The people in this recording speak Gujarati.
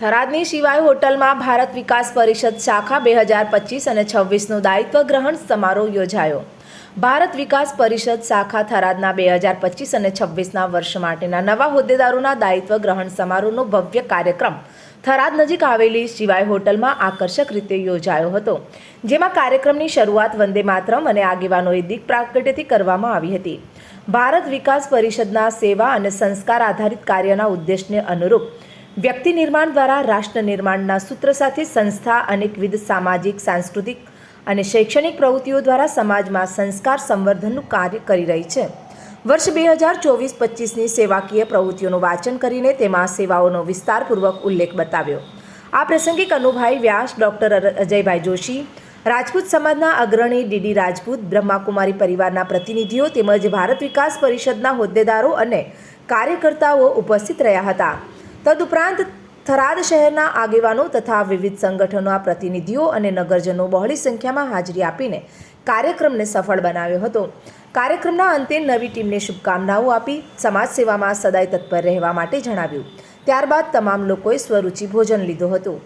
થરાદની શિવાય હોટલમાં ભારત વિકાસ પરિષદ શાખા બે હજાર પચીસ અને છવ્વીસનો દાયિત્વ ગ્રહણ સમારોહ યોજાયો. ભારત વિકાસ પરિષદ શાખા થરાદના બે હજાર પચીસ અને છવ્વીસના વર્ષ માટેના નવા હોદ્દેદારોના દાયિત્વ ગ્રહણ સમારોહનો ભવ્ય કાર્યક્રમ થરાદ નજીક આવેલી શિવાય હોટલમાં આકર્ષક રીતે યોજાયો હતો, જેમાં કાર્યક્રમની શરૂઆત વંદે માતરમ અને આગેવાનોએ દીક પ્રાગટ્યથી કરવામાં આવી હતી. ભારત વિકાસ પરિષદના સેવા અને સંસ્કાર આધારિત કાર્યના ઉદ્દેશને અનુરૂપ વ્યક્તિ નિર્માણ દ્વારા રાષ્ટ્ર નિર્માણના સૂત્ર સાથે સંસ્થા, અનેકવિધ સામાજિક, સાંસ્કૃતિક અને શૈક્ષણિક પ્રવૃત્તિઓ દ્વારા સમાજમાં સંસ્કાર સંવર્ધનનું કાર્ય કરી રહી છે. વર્ષ બે હજાર ચોવીસ પચીસની સેવાકીય પ્રવૃત્તિઓનું વાંચન કરીને તેમાં સેવાઓનો વિસ્તારપૂર્વક ઉલ્લેખ બતાવ્યો. આ પ્રસંગે કનુભાઈ વ્યાસ, ડૉક્ટર અજયભાઈ જોશી, રાજપૂત સમાજના અગ્રણી ડીડી રાજપૂત, બ્રહ્માકુમારી પરિવારના પ્રતિનિધિઓ તેમજ ભારત વિકાસ પરિષદના હોદ્દેદારો અને કાર્યકર્તાઓ ઉપસ્થિત રહ્યા હતા. તદુપરાંત થરાદ શહેરના આગેવાનો તથા વિવિધ સંગઠનોના પ્રતિનિધિઓ અને નગરજનો બહોળી સંખ્યામાં હાજરી આપીને કાર્યક્રમને સફળ બનાવ્યો હતો. કાર્યક્રમના અંતે નવી ટીમને શુભકામનાઓ આપી સમાજ સેવામાં સદાય તત્પર રહેવા માટે જણાવ્યું. ત્યારબાદ તમામ લોકોએ સ્વરૂચિ ભોજન લીધું હતું.